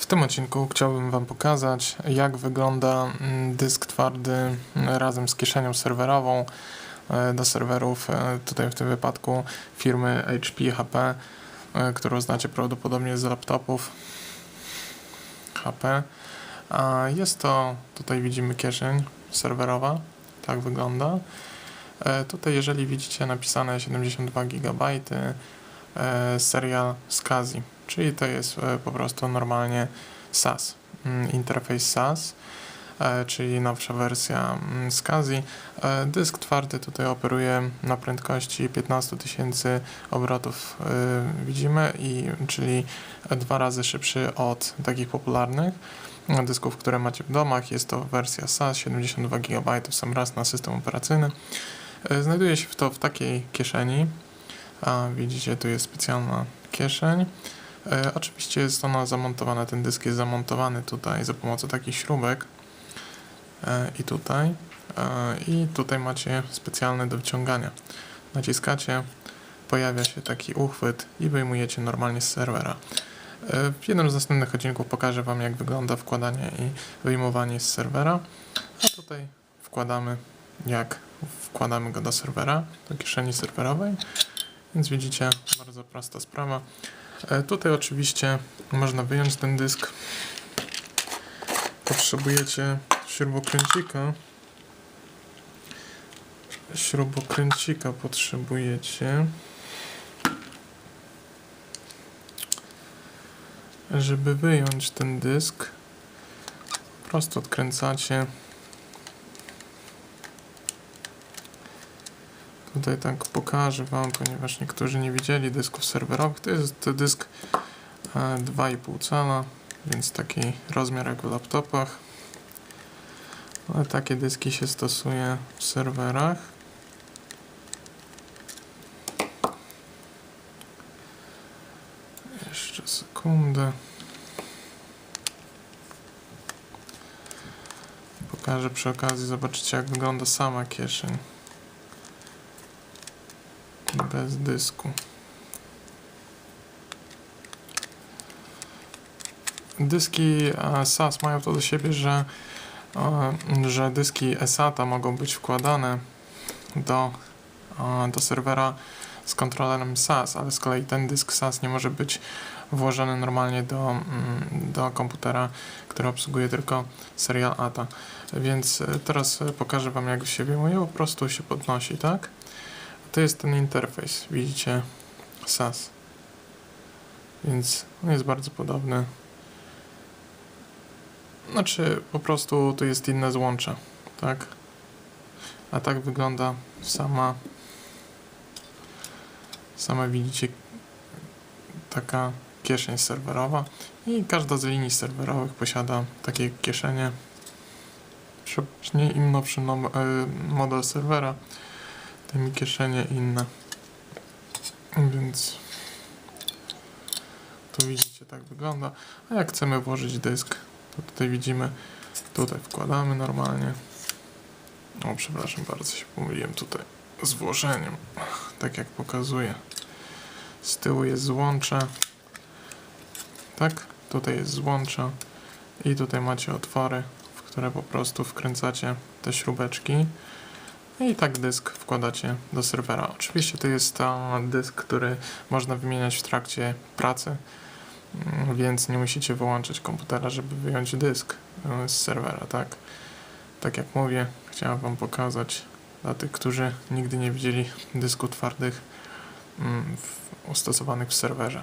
W tym odcinku chciałbym Wam pokazać, jak wygląda mm, dysk twardy mm, razem z kieszenią serwerową e, do serwerów, e, tutaj w tym wypadku firmy HP HP, e, którą znacie prawdopodobnie z laptopów HP. A Jest to, tutaj widzimy kieszeń serwerowa, tak wygląda. Tutaj jeżeli widzicie napisane 72 GB, serial SCSI, czyli to jest e, po prostu normalnie SAS, mm, interfejs SAS, e, czyli nowsza wersja mm, SCSI. E, Dysk twardy tutaj operuje na prędkości 15 tysięcy obrotów, widzimy, i, czyli dwa razy szybszy od takich popularnych dysków, które macie w domach. Jest to wersja SAS, 72 GB sam raz na system operacyjny. Znajduje się to w takiej kieszeni. A widzicie, tu jest specjalna kieszeń. E, oczywiście jest ona zamontowana, ten dysk jest zamontowany tutaj za pomocą takich śrubek. E, I tutaj. E, I tutaj macie specjalne do wciągania. Naciskacie, pojawia się taki uchwyt i wyjmujecie normalnie z serwera. E, w jednym z następnych odcinków pokażę Wam, jak wygląda wkładanie i wyjmowanie z serwera. A tutaj wkładamy, jak wkładamy go do serwera, do kieszeni serwerowej. Więc widzicie, bardzo prosta sprawa. E, Tutaj oczywiście można wyjąć ten dysk. Potrzebujecie śrubokręcika. Śrubokręcika potrzebujecie. Żeby wyjąć ten dysk, po prostu odkręcacie. Tutaj tak pokażę Wam, ponieważ niektórzy nie widzieli dysków serwerowych. To jest dysk e, 2,5 cala, więc taki rozmiar jak w laptopach. Ale takie dyski się stosuje w serwerach. Jeszcze sekundę. Pokażę przy okazji, zobaczycie jak wygląda sama kieszeń bez dysku. Dyski SAS mają to do siebie, że, e, że dyski SATA mogą być wkładane do, e, do serwera z kontrolerem SAS, ale z kolei ten dysk SAS nie może być włożony normalnie do, mm, do komputera, który obsługuje tylko serial ATA. Więc e, teraz pokażę Wam jak się wyjmuje, po prostu się podnosi, tak? To jest ten interfejs, widzicie, SAS. Więc on jest bardzo podobny. Znaczy, po prostu to jest inne złącze, tak? A tak wygląda sama, sama widzicie, taka kieszeń serwerowa. I każda z linii serwerowych posiada takie kieszenie. Przeważnie im nowszy e, model serwera, tym kieszenie inne. Więc tu widzicie tak wygląda. A jak chcemy włożyć dysk, to tutaj widzimy, tutaj wkładamy normalnie. O, przepraszam bardzo, się pomyliłem tutaj z włożeniem. Tak jak pokazuję. Z tyłu jest złącze. Tak, tutaj jest złącze. I tutaj macie otwory, w które po prostu wkręcacie te śrubeczki. I tak dysk wkładacie do serwera. Oczywiście to jest e, dysk, który można wymieniać w trakcie pracy, mm, więc nie musicie wyłączyć komputera, żeby wyjąć dysk e, z serwera, tak? Tak jak mówię, chciałem Wam pokazać dla tych, którzy nigdy nie widzieli dysków twardych mm, ustosowanych w serwerze.